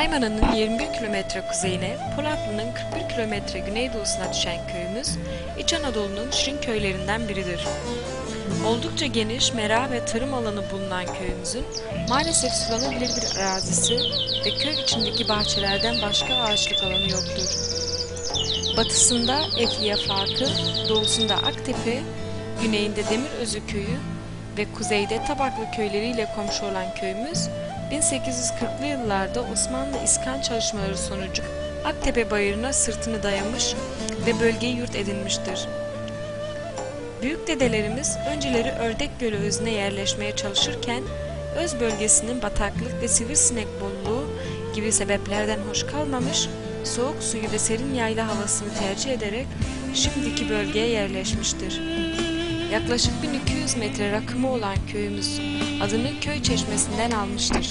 Haymana'nın 21 kilometre kuzeyine, Polatlı'nın 41 kilometre güneydoğusuna düşen köyümüz, İç Anadolu'nun şirin köylerinden biridir. Oldukça geniş, mera ve tarım alanı bulunan köyümüzün maalesef sulanabilir bir arazisi ve köy içindeki bahçelerden başka ağaçlık alanı yoktur. Batısında Efliye Fakı, doğusunda Aktepe, güneyinde Demirözü köyü ve kuzeyde Tabaklı köyleriyle komşu olan köyümüz 1840'lı yıllarda Osmanlı iskan çalışmaları sonucu Aktepe bayırına sırtını dayamış ve bölgeyi yurt edinmiştir. Büyük dedelerimiz önceleri Ördek Gölü özüne yerleşmeye çalışırken öz bölgesinin bataklık ve sivrisinek bolluğu gibi sebeplerden hoş kalmamış, soğuk suyu ve serin yayla havasını tercih ederek şimdiki bölgeye yerleşmiştir. Yaklaşık 1200 metre rakımı olan köyümüz adını köy çeşmesinden almıştır.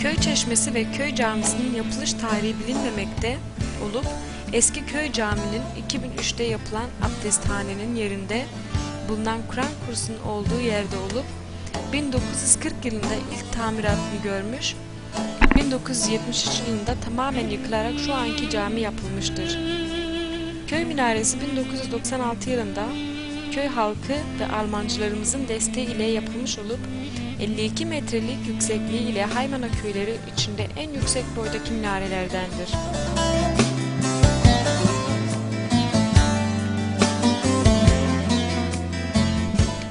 Köy çeşmesi ve köy camisinin yapılış tarihi bilinmemekte olup eski köy caminin 2003'te yapılan abdesthanenin yerinde bulunan Kur'an kursunun olduğu yerde olup 1940 yılında ilk tamiratını görmüş, 1973 yılında tamamen yıkılarak şu anki cami yapılmıştır. Köy minaresi 1996 yılında köy halkı ve Almancılarımızın desteği ile yapılmış olup 52 metrelik yüksekliği ile Haymana köyleri içinde en yüksek boydaki minarelerdendir.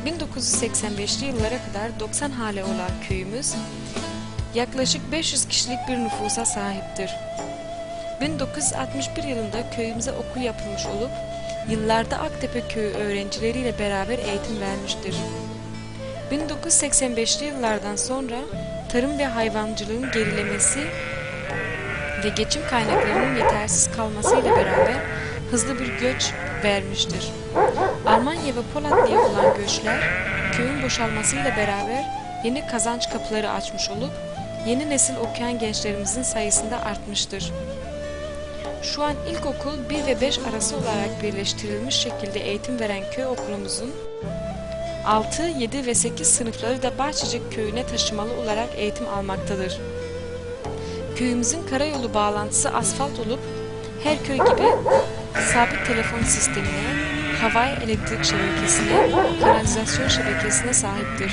...1985'li yıllara kadar 90 hale olan köyümüz... ...yaklaşık 500 kişilik bir nüfusa sahiptir. 1961 yılında köyümüze okul yapılmış olup yıllarda Aktepe köyü öğrencileriyle beraber eğitim vermiştir. 1985'li yıllardan sonra tarım ve hayvancılığın gerilemesi ve geçim kaynaklarının yetersiz kalmasıyla beraber hızlı bir göç vermiştir. Almanya ve Polatlı'ya olan göçler köyün boşalmasıyla beraber yeni kazanç kapıları açmış olup yeni nesil okuyan gençlerimizin sayısında artmıştır. Şu an ilkokul 1 ve 5 arası olarak birleştirilmiş şekilde eğitim veren köy okulumuzun 6, 7 ve 8 sınıfları da Bahçecik köyüne taşımalı olarak eğitim almaktadır. Köyümüzün karayolu bağlantısı asfalt olup her köy gibi sabit telefon sistemine, havai elektrik şebekesine, kanalizasyon şebekesine sahiptir.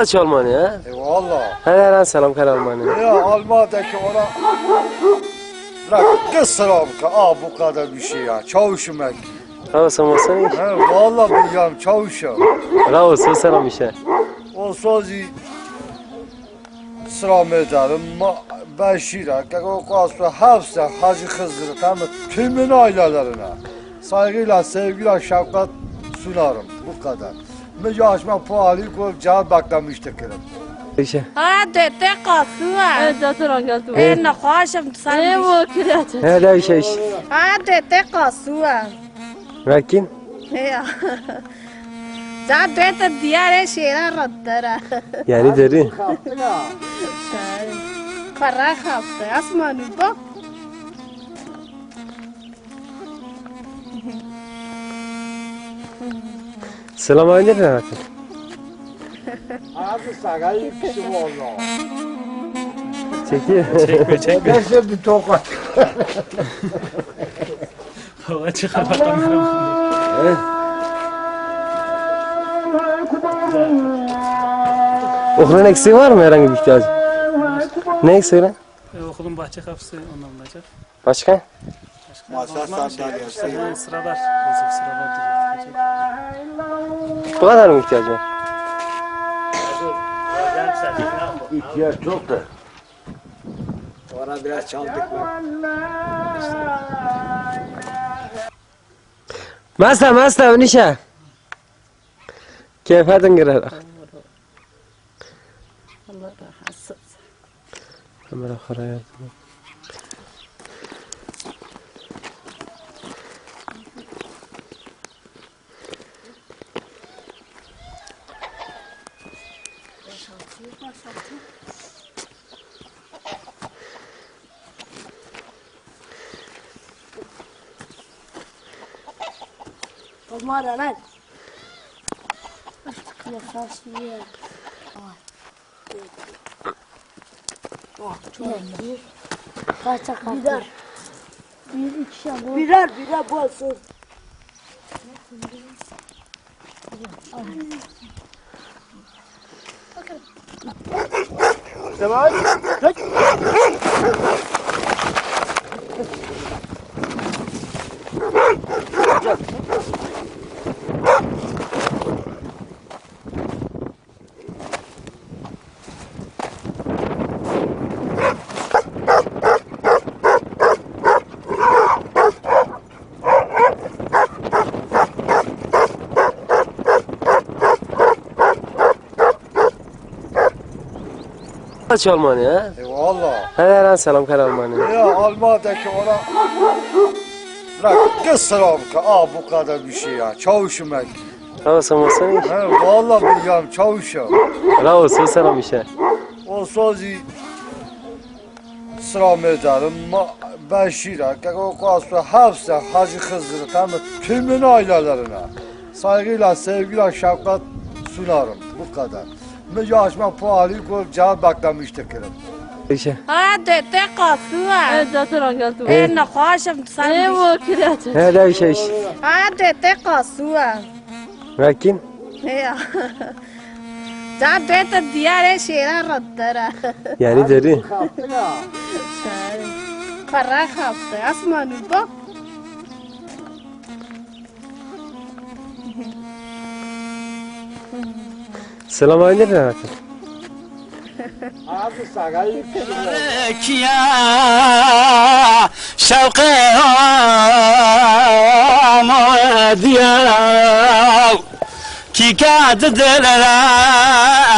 Kaç Almanya? E valla. Helal selam kar Almanya. Ya Almanya'daki ona... Bırak kısırım ki. Aa bu kadar bir şey ya. Çavuşum ben. Sen olsan iyi. He valla biliyorum çavuşum. Bravo sen selam işe. O sözü sıram ederim. Ma, Beşir'e, o kasma hepsi Hacı Kızır'ı tamam mı? Tümün ailelerine. Saygıyla, sevgiyle, şefkat sunarım. Bu kadar. Müce açma puanı koyup cevap beklemiştik. İşe. Ha dete kasua. Evet zaten anlattım. E na koşum Ne sen. bu kireç? Helal işe iş. Ha dete kasua. Rakin. Ya. Za dete diğer şeyler rattara. Yani deri. Kara hafta asmanı bak. Selam aleyküm Sana iyi kişi valla. Çekil. Çekme çekme. Ben şimdi bir tokat. Hava çıkar bakalım. Evet. Okulun eksiği var mı herhangi bir ihtiyacı? Ne eksiği lan? E, okulun bahçe kapısı ondan olacak. Başka? Başka Masa şey. sandalyesi. Yani sıralar. Bozuk sıralar. Bu kadar mı ihtiyacı var? ihtiyaç çok da. Ona biraz çaldık mı? Masa masa unişa. Keyfe dıngırar. Allah rahmet. Allah rahmet. Tomara lan. Yaklaşıyor. Kaça kaç? Birer. Bir iki şamur. Birer birer basın. Jawohl. Klick. Kaç Almanya? E valla. Helal selam kar Almanya. Ya Almanya'daki ona... Bırak kısırım ki aa bu kadar bir şey ya. Çavuşum ben. Bravo sen olsan iyi. He valla biliyorum çavuşum. Bravo sen selam işe. O sözü sıram ederim. Ma, ben şirak, o kaslı hepsi Hacı Hızır'ı tamam mı? Tümün ailelerine. Saygıyla, sevgiyle, şefkat sunarım. Bu kadar. Müge açma puanı koyup cevap beklemiştik. İşe. Ha dede kasua. Evet zaten anlattım. E ne kaşım sen. Ne bu kireç? Helal bir şey iş. Ha dede kasua. Rakin. Ya. Za dede diğer şeyler raddara. Yani deri. Kara kaptı. Asmanı bak. Selam aleyküm herhalde. ya şevke amadiyav ki kadı delere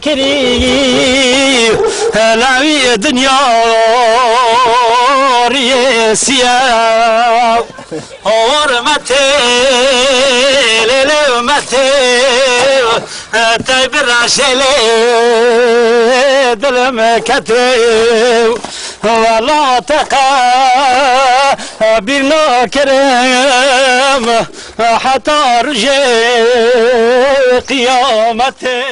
kiri. Helavi dünya. Suriyesiya Hormete Lelevmete Taybir aşele Dilime ketev ولا تقى بنا كريم حتى رجع قيامته